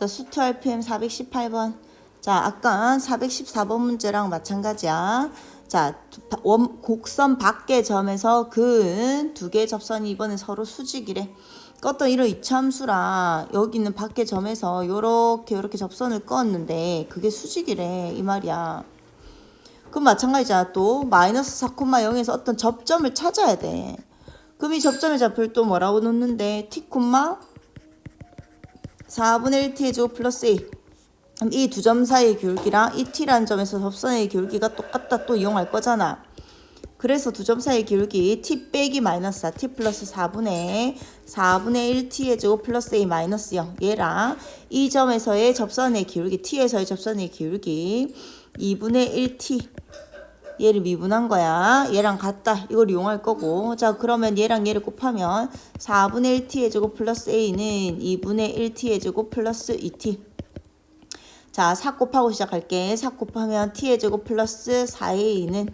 자, 수트 RPM 418번. 자, 아까 414번 문제랑 마찬가지야. 자, 원, 곡선 밖의 점에서 근 두 개의 접선이 이번에 서로 수직이래. 껐던 이런 이참수라 여기 있는 밖의 점에서 요렇게 요렇게 접선을 껐는데 그게 수직이래 이 말이야. 그럼 마찬가지잖아 또 마이너스 4,0에서 어떤 접점을 찾아야 돼. 그럼 이 접점의 좌표를 또 뭐라고 놓는데 t, 4분의 1t의 제곱 플러스 a 그럼 이 두 점 사이의 기울기랑 이 t라는 점에서 접선의 기울기가 똑같다 또 이용할 거잖아. 그래서 두 점 사이의 기울기 t 빼기 마이너스 4, t 플러스 4분의 4분의 1t의 제곱 플러스 a 마이너스 0 얘랑 이 점에서의 접선의 기울기 t에서의 접선의 기울기 2분의 1t 얘를 미분한 거야. 얘랑 같다. 이걸 이용할 거고. 자, 그러면 얘랑 얘를 곱하면 4분의 1t의 제곱 플러스 a는 2분의 1t의 제곱 플러스 2t. 자, 4 곱하고 시작할게. 4 곱하면 t의 제곱 플러스 4a는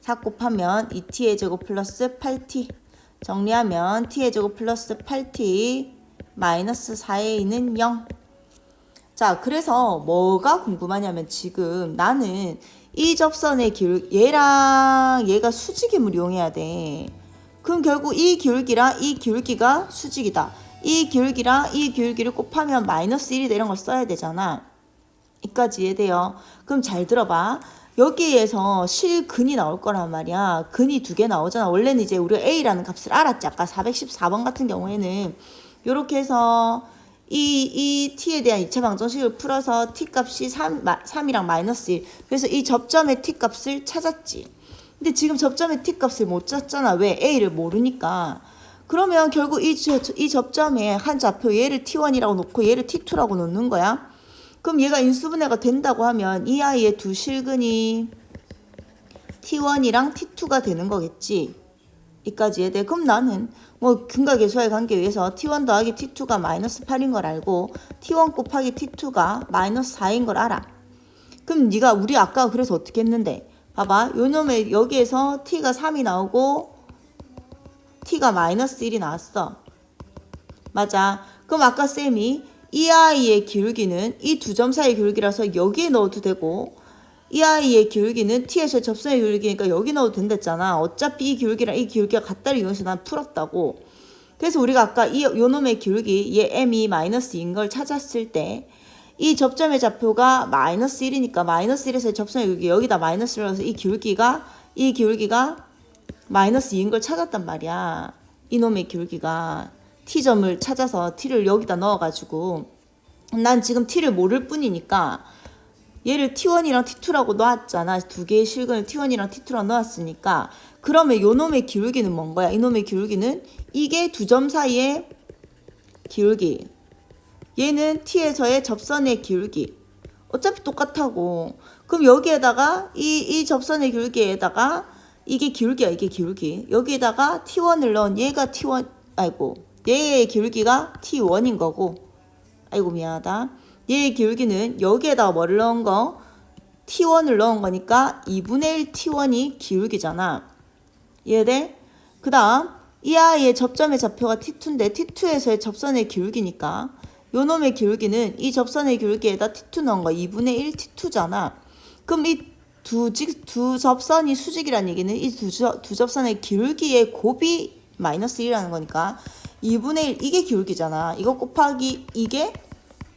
4 곱하면 2t의 제곱 플러스 8t. 정리하면 t의 제곱 플러스 8t 마이너스 4a는 0. 자, 그래서 뭐가 궁금하냐면 지금 나는 이 접선의 기울 얘랑 얘가 수직임을 이용해야 돼. 그럼 결국 이 기울기랑 이 기울기가 수직이다. 이 기울기랑 이 기울기를 곱하면 마이너스 1이다 이런 걸 써야 되잖아. 이까지 이해돼요. 그럼 잘 들어봐. 여기에서 실근이 나올 거란 말이야. 근이 두 개 나오잖아. 원래는 이제 우리가 A라는 값을 알았지. 아까 414번 같은 경우에는 이렇게 해서 이, 이 t에 대한 2차 방정식을 풀어서 t 값이 3, 3이랑 마이너스 1. 그래서 이 접점의 t 값을 찾았지. 근데 지금 접점의 t 값을 못 찾잖아. 왜? a를 모르니까. 그러면 결국 이, 저- 이 접점에 한 좌표 얘를 t1이라고 놓고 얘를 t2라고 놓는 거야. 그럼 얘가 인수분해가 된다고 하면 이 아이의 두 실근이 t1이랑 t2가 되는 거겠지. 이까지 해야 돼. 그럼 나는 뭐 근각계수와의 관계 위해서 t1 더하기 t2가 마이너스 8인 걸 알고 t1 곱하기 t2가 마이너스 4인 걸 알아. 그럼 네가 우리 아까 그래서 어떻게 했는데 봐봐 요 놈의 여기에서 t가 3이 나오고 t가 마이너스 1이 나왔어. 맞아. 그럼 아까 쌤이 이 아이의 기울기는 이 두 점 사이의 기울기라서 여기에 넣어도 되고 이 아이의 기울기는 t에서 접선의 기울기니까 여기 넣어도 된댔잖아. 어차피 이 기울기랑 이 기울기가 같다를 이용해서 난 풀었다고. 그래서 우리가 아까 이 요놈의 기울기 얘 m이 마이너스 2인 걸 찾았을 때 이 접점의 좌표가 마이너스 1이니까 마이너스 1에서 접선의 기울기 여기다 마이너스를 넣어서 이 기울기가 이 기울기가 마이너스 2인 걸 찾았단 말이야. 이놈의 기울기가 t점을 찾아서 t를 여기다 넣어가지고 난 지금 t를 모를 뿐이니까 얘를 t1이랑 t2라고 놓았잖아. 두 개의 실근을 t1이랑 t2라고 놓았으니까 그러면 요 놈의 기울기는 뭔 거야? 이놈의 기울기는 이게 두 점 사이의 기울기. 얘는 t에서의 접선의 기울기. 어차피 똑같다고. 그럼 여기에다가 이, 이 접선의 기울기에다가 이게 기울기야, 이게 기울기. 여기에다가 t1을 넣은 얘가 t1, 아이고. 얘의 기울기가 t1인 거고. 아이고, 미안하다. 얘의 기울기는 여기에다가 뭐를 넣은 거? t1을 넣은 거니까 2분의 1 t1이 기울기잖아. 이해돼? 그 다음, 이 아이의 접점의 좌표가 t2인데 t2에서의 접선의 기울기니까 요 놈의 기울기는 이 접선의 기울기에다 t2 넣은 거 2분의 1 t2잖아. 그럼 이 두 두 접선이 수직이라는 얘기는 이 두 두 접선의 기울기의 곱이 마이너스 1이라는 거니까 2분의 1 이게 기울기잖아. 이거 곱하기 이게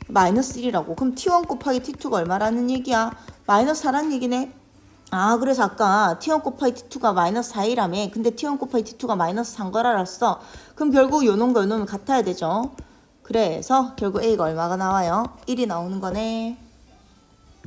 마이너스 1이라고. 그럼 t1 곱하기 t2가 얼마라는 얘기야? 마이너스 4라는 얘기네. 아, 그래서 아까 t1 곱하기 t2가 마이너스 4이라며. 근데 t1 곱하기 t2가 마이너스 4인 걸 알았어. 그럼 결국 요 놈과 요 놈이 같아야 되죠. 그래서 결국 a가 얼마가 나와요? 1이 나오는 거네.